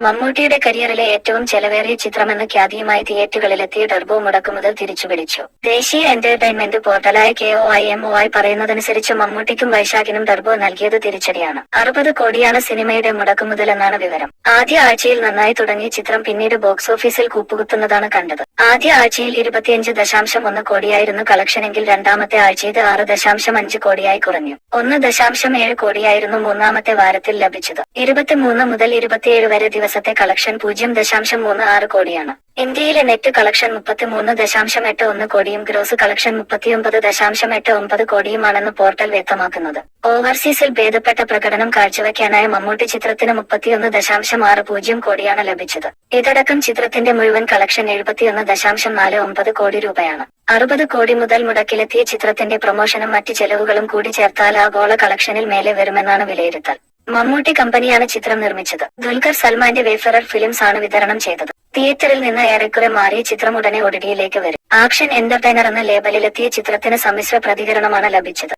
മമ്മൂട്ടിയുടെ കരിയറിലെ ഏറ്റവും ചെലവേറിയ ചിത്രമെന്ന ഖ്യാതിയുമായി തിയേറ്ററുകളിലെത്തിയ ടർബോ മുടക്കുമുതൽ തിരിച്ചുപിടിച്ചു ദേശീയ entertainment പോർട്ടലായ K O I M O I പറയുന്നതനുസരിച്ച് മമ്മൂട്ടിക്കും വൈശാഖിനും ടർബോ നൽകിയത് തിരിച്ചടിയാണ്. അറുപത് കോടിയാണ് സിനിമയുടെ മുടക്കുമുതൽ എന്നാണ് വിവരം. ആദ്യ ആഴ്ചയിൽ നന്നായി തുടങ്ങിയ ചിത്രം പിന്നീട് ബോക്സ് ഓഫീസിൽ കൂപ്പുകുത്തുന്നതാണ് കണ്ടത്. ആദ്യ ആഴ്ചയിൽ ഇരുപത്തിയഞ്ച് ദശാംശം ഒന്ന് കോടിയായിരുന്നു കളക്ഷനെങ്കിൽ രണ്ടാമത്തെ ആഴ്ചയിൽ ആറ് ദശാംശം അഞ്ച് കോടിയായി കുറഞ്ഞു. ഒന്ന് ദശാംശം ഏഴ് കോടിയായിരുന്നു മൂന്നാമത്തെ വാരത്തിൽ ലഭിച്ചത്. ഇരുപത്തിമൂന്ന് മുതൽ ഇരുപത്തിയേഴ് വരെ ദിവസത്തെ കളക്ഷൻ പൂജ്യം ദശാംശം മൂന്ന് ആറ് കോടിയാണ്. ഇന്ത്യയിലെ നെറ്റ് കളക്ഷൻ മുപ്പത്തിമൂന്ന് ദശാംശം എട്ട് ഒന്ന് കോടിയും ഗ്രോസ് കളക്ഷൻ മുപ്പത്തിയൊമ്പത് ദശാംശം എട്ട് ഒമ്പത് കോടിയുമാണെന്ന് പോർട്ടൽ വ്യക്തമാക്കുന്നത്. ഓവർസീസിൽ ഭേദപ്പെട്ട പ്രകടനം കാഴ്ചവെക്കാനായ മമ്മൂട്ടി ചിത്രത്തിന് മുപ്പത്തിയൊന്ന് ദശാംശം ആറ് പൂജ്യം കോടിയാണ് ലഭിച്ചത്. ഇതടക്കം ചിത്രത്തിന്റെ മുഴുവൻ കളക്ഷൻ എഴുപത്തിയൊന്ന് ദശാംശം നാല് ഒമ്പത് കോടി രൂപയാണ്. അറുപത് കോടി മുതൽ മുടക്കിലെത്തിയ ചിത്രത്തിന്റെ പ്രൊമോഷനും മറ്റ് ചെലവുകളും കൂടി ചേർത്താൽ ആഗോള കളക്ഷനിൽ മേലെ വരുമെന്നാണ് വിലയിരുത്തൽ. മമ്മൂട്ടി കമ്പനിയാണ് ചിത്രം നിർമ്മിച്ചത്. ദുൽഖർ സൽമാന്റെ വേഫറർ ഫിലിംസ് ആണ് വിതരണം ചെയ്തത്. തിയേറ്ററിൽ നിന്ന് ഏറെക്കുറെ മാറിയ ചിത്രം ഉടനെ ഒടിടിയിലേക്ക് വരും. ആക്ഷൻ എന്റർടൈനർ എന്ന ലേബലിലെത്തിയ ചിത്രത്തിന് സമ്മിശ്ര പ്രതികരണമാണ് ലഭിച്ചത്.